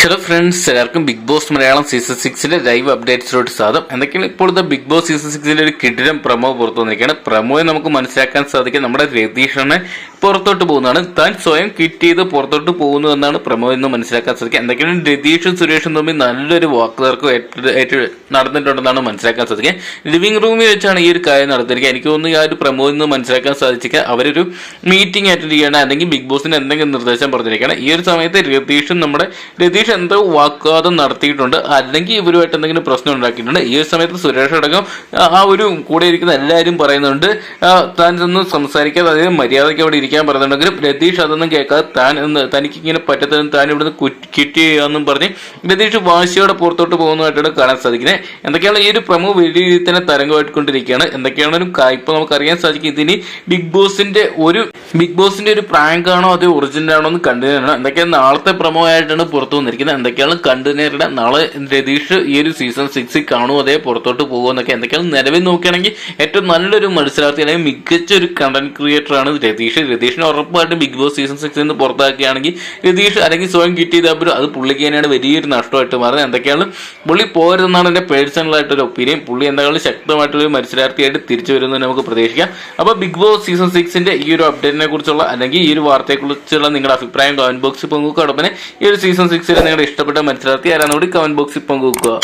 Hello friends എല്ലാവർക്കും Bigg Boss Malayalam season സിക്സിലെ live അപ്ഡേറ്റ്സിലോട്ട് സ്വാഗതം. എന്തൊക്കെയാണ് ഇപ്പോഴത്തെ ബിഗ് ബോസ് സീസൺ സിക്സിലെ ഒരു കിടിലം പ്രമോ പുറത്തു വന്നിരിക്കുകയാണ്. പ്രമോയെ നമുക്ക് മനസ്സിലാക്കാൻ സാധിക്കും. നമ്മുടെ രതീഷനെ പുറത്തോട്ട് പോകുന്നതാണ്. താൻ സ്വയം കിറ്റ് ചെയ്ത് പുറത്തോട്ട് പോകുന്നു എന്നാണ് പ്രമോ എന്ന് മനസ്സിലാക്കാൻ സാധിക്കുക. എന്തൊക്കെയാണ് രതീഷും സുരേഷും തമ്മിൽ നല്ലൊരു വാക്ക് തർക്കം ഏറ്റ് നടന്നിട്ടുണ്ടെന്നാണ് മനസ്സിലാക്കാൻ സാധിക്കുക. ലിവിംഗ് റൂമിൽ വെച്ചാണ് ഈ ഒരു കാര്യം നടത്തിയിരിക്കുക എനിക്ക് തോന്നുന്നു ആ ഒരു പ്രമോ എന്ന് മനസ്സിലാക്കാൻ സാധിക്കുക അവരൊരു മീറ്റിംഗ് അറ്റൻഡ് ചെയ്യണം. അല്ലെങ്കിൽ ബിഗ് ബോസിന് എന്തെങ്കിലും നിർദ്ദേശം പറഞ്ഞിരിക്കണം ഈ ഒരു സമയത്ത് രതീഷും നമ്മുടെ രതീഷ് എന്തോ വാക്വാദം നടത്തിയിട്ടുണ്ട്. അല്ലെങ്കിൽ ഇവരുമായിട്ട് എന്തെങ്കിലും പ്രശ്നം ഉണ്ടാക്കിയിട്ടുണ്ട്. ഈ ഒരു സമയത്ത് സുരേഷ് അടക്കം ആ- ഒരു കൂടെ ഇരിക്കുന്ന എല്ലാവരും പറയുന്നുണ്ട്. താൻ ഇതൊന്നും സംസാരിക്കാതെ അതായത് മര്യാദയ്ക്ക് അവിടെ ഇരിക്കാൻ പറയുന്നുണ്ടെങ്കിലും രതീഷ് അതൊന്നും കേൾക്കാതെ താൻ തനിക്ക് ഇങ്ങനെ പറ്റത്തതും താൻ ഇവിടുന്ന് ചെയ്യാമെന്നും പറഞ്ഞ് രതീഷ് വാശിയോടെ പുറത്തോട്ട് പോകുന്നതായിട്ടാണ് കാണാൻ സാധിക്കുന്നത്. എന്തൊക്കെയാണ് ഈ ഒരു പ്രമുഖ വലിയ രീതിയിൽ തന്നെ തരംഗമായിക്കൊണ്ടിരിക്കുകയാണ്? എന്തൊക്കെയാണ് ഒരു ഇപ്പൊ നമുക്കറിയാൻ സാധിക്കും. ഇതിന് ബിഗ് ബോസിന്റെ ഒരു ബിഗ് ബോസിന്റെ ഒരു പ്രാങ്ക് ആണോ അതോ ഒറിജിനൽ ആണോ എന്ന് കണ്ടുതരണം എന്തൊക്കെയാണ് നാളത്തെ പ്രമോ ആയിട്ടാണ് പുറത്തു വന്നിരിക്കുന്നത്. എന്തൊക്കെയാണ് കണ്ടുനേരുടെ നാളെ രതീഷ് ഈ ഒരു സീസൺ സിക്സിൽ കാണുമോ അതേ പുറത്തോട്ട് പോകുമോ എന്നൊക്കെ. എന്തൊക്കെയാണ് നിലവിൽ നോക്കുകയാണെങ്കിൽ ഏറ്റവും നല്ലൊരു മത്സരാർത്ഥി അല്ലെങ്കിൽ മികച്ച ഒരു കണ്ടന്റ് ക്രിയേറ്റർ ആണ് രതീഷ്. രതീഷിനെ ഉറപ്പായിട്ട് ബിഗ് ബോസ് സീസൺ സിക്സിൽ നിന്ന് പുറത്താക്കുകയാണെങ്കിൽ രതീഷ് അല്ലെങ്കിൽ സ്വയം കിട്ടിയത് അപ്പോൾ അത് പുള്ളിക്ക് തന്നെയാണ് വലിയൊരു നഷ്ടമായിട്ട് മാറുന്നത്. എന്തൊക്കെയാണ്? പുള്ളി പോരുതെന്നാണ് എന്റെ പേഴ്സണൽ ആയിട്ടൊരു ഒപ്പീനിയൻ പുള്ളി എന്തായാലും ശക്തമായിട്ടൊരു മത്സരാർത്ഥിയായിട്ട് തിരിച്ചു വരുന്നത് നമുക്ക് പ്രതീക്ഷിക്കാം. അപ്പോൾ ബിഗ് ബോസ് സീസൺ സിക്സിന്റെ ഈ ഒരു അപ്ഡേറ്റിനെ കുറിച്ചുള്ള അല്ലെങ്കിൽ ഈ ഒരു വാർത്തയെക്കുറിച്ചുള്ള നിങ്ങളുടെ അഭിപ്രായം കമന്റ് ബോക്സിൽ പങ്കുവെക്കുക. ഈ ഒരു സീസൺ സിക്സിൽ നിങ്ങളുടെ ഇഷ്ടപ്പെട്ട മത്സരാർത്ഥി ആരാന്നുകൂടി കൂടി കമന്റ് ബോക്സിൽ പങ്കുവെക്കുക